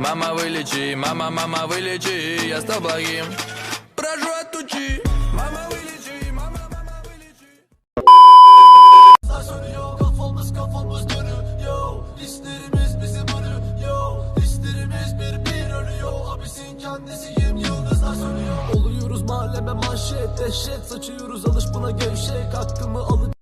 Мама вылечи, мама, мама вылечи, я с тобой Прошу отучи Мама вылечи, мама, мама вылечи Sönüyor kafamız kafamız dönüyor Hislerimiz bizi bölüyor Hislerimiz bir bir ölüyor Abisin kendisiyim yıldızlar sönüyor Oluyoruz mahalleme manşet dehşet Saçıyoruz alış buna gevşek Hakkımı alıp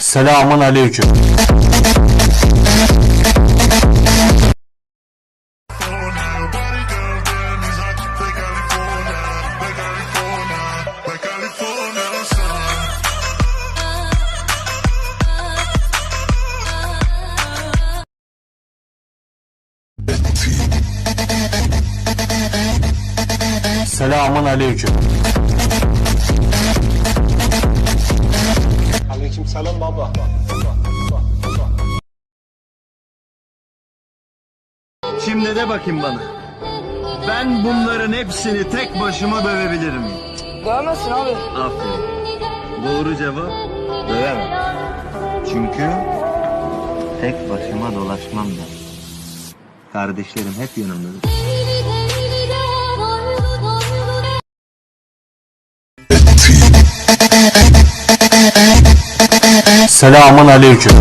Selamun aleyküm. Selamun aleyküm. Aleykümselam baba. Şimdi de bakayım bana. Ben bunların hepsini tek başıma dövebilirim. Dövemezsin abi. Aferin. Doğru cevap dövemem. Çünkü tek başıma dolaşmam da. Kardeşlerim hep yanımdadır. Selamun aleyküm.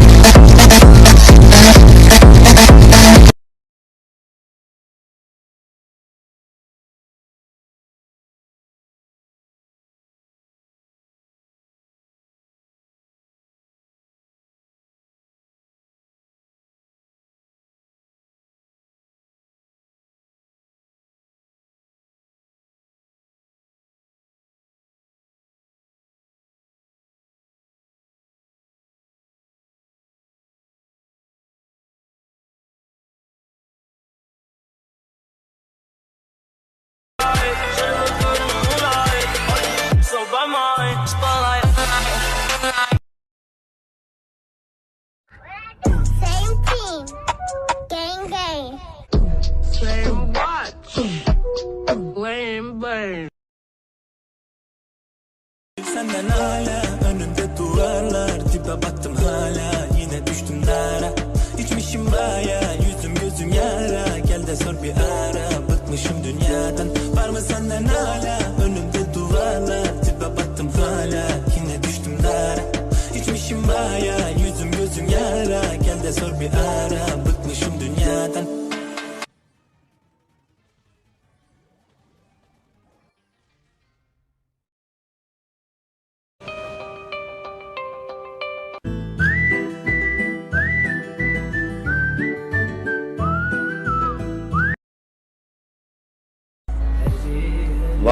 Senden hala. Önümde duvarlar Dibe baktım hala. Yine düştüm dara İçmişim baya yüzüm gözüm yara. Gel de sor bir ara bıkmışım dünyadan. Var mı senden hala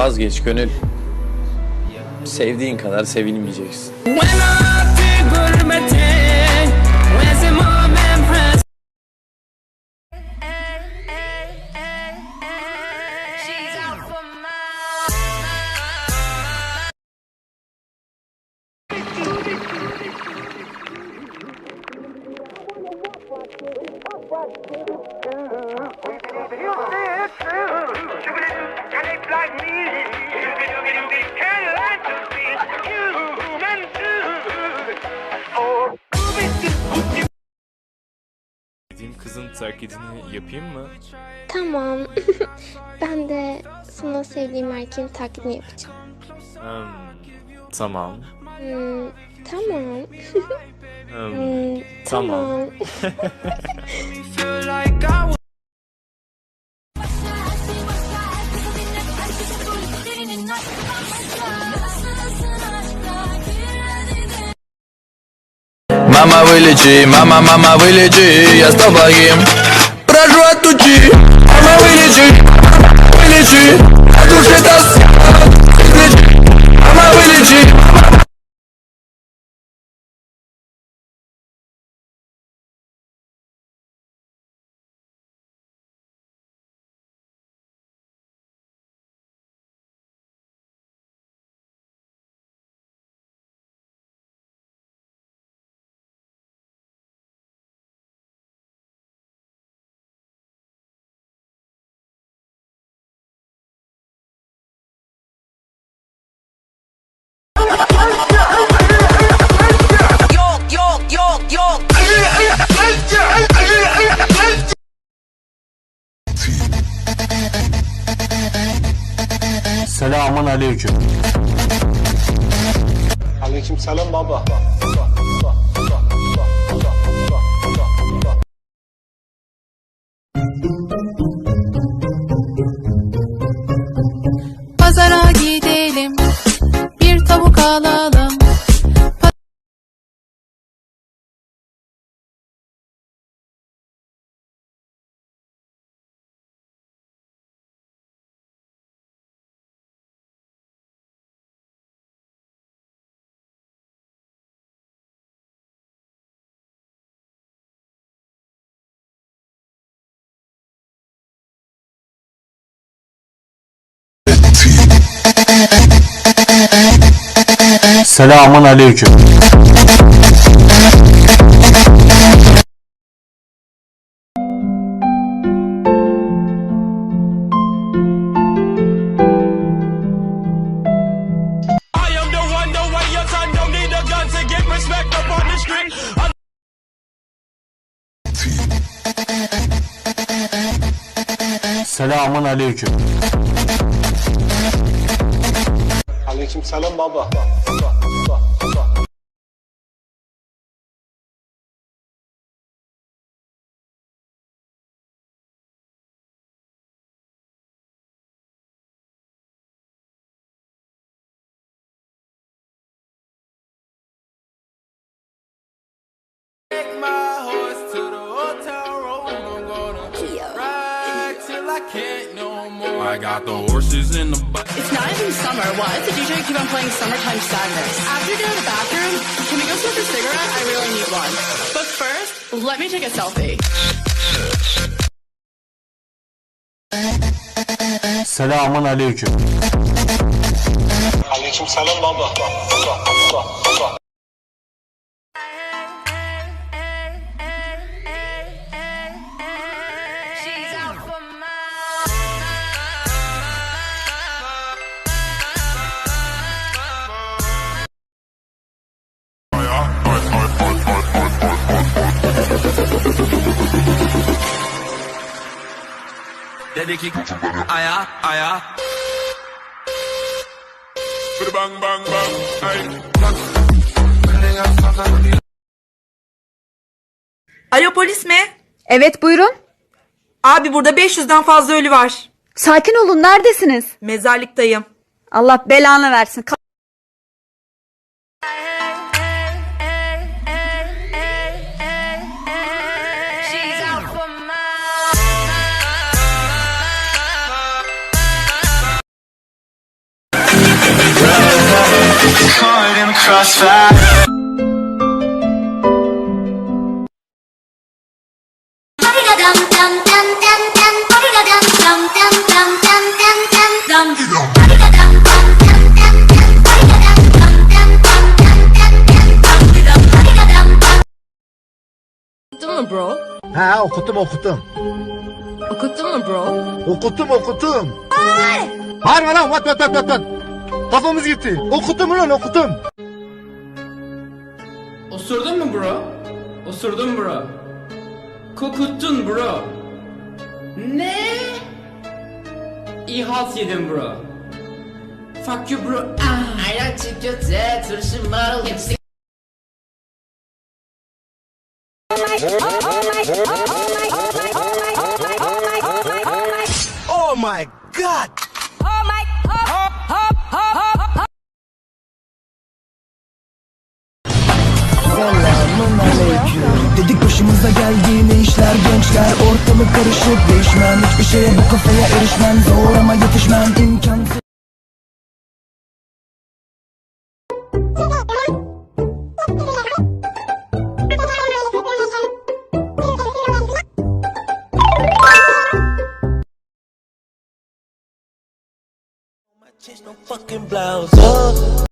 Vazgeç gönül. Sevdiğin kadar sevilmeyeceksin. Dediğim kızın taklidini yapayım mı? Tamam. ben de sana sevdiğim erkeğin taklidini yapacağım. Hmm, tamam. Hmm, tamam. Hmm, Hmm, tamam. Мама вылечи, мама, мама вылечи, я с тобой Прошу отучи Мама вылечи, вылечи. От души тоска Мама вылечи aleyküm. Aleyküm selam baba. The street. Selamun aleyküm. Aleyküm selam baba. Take my I can't no more. I got the horses in the back. It's not even summer. Why does the DJ keep on playing Summertime Sadness? After you get out of the bathroom, can we go smoke a cigarette? I really need one. But first, let me take a selfie. Selamun aleyküm. Aleyküm selam baba. Dedi ki aya aya. Bang bang bang. Ay. Alo polis mi? Evet buyurun. Abi burada 500'den fazla ölü var. Sakin olun neredesiniz? Mezarlıktayım. Allah belanı versin. Mu bro? Ha okuttum okuttum. Okuttun mu bro? Okuttum okuttum. Bağırma lan vat vat vat vat vat. Kafamız gitti. Okuttum lan okuttum. Osurdun mu bro? Osurdun bro. Kokuttun bro. Ne? İyi halt yedin bro. Fuck you bro. Ah. Ayran çikolata, turşu marul hepsi. Oh my god. Dedik başımıza geldi ne işler gençler? Ortalık karışık değişmem. Hiçbir şeye bu kafaya erişmem. Zor ama yetişmem Change no fucking blouse. up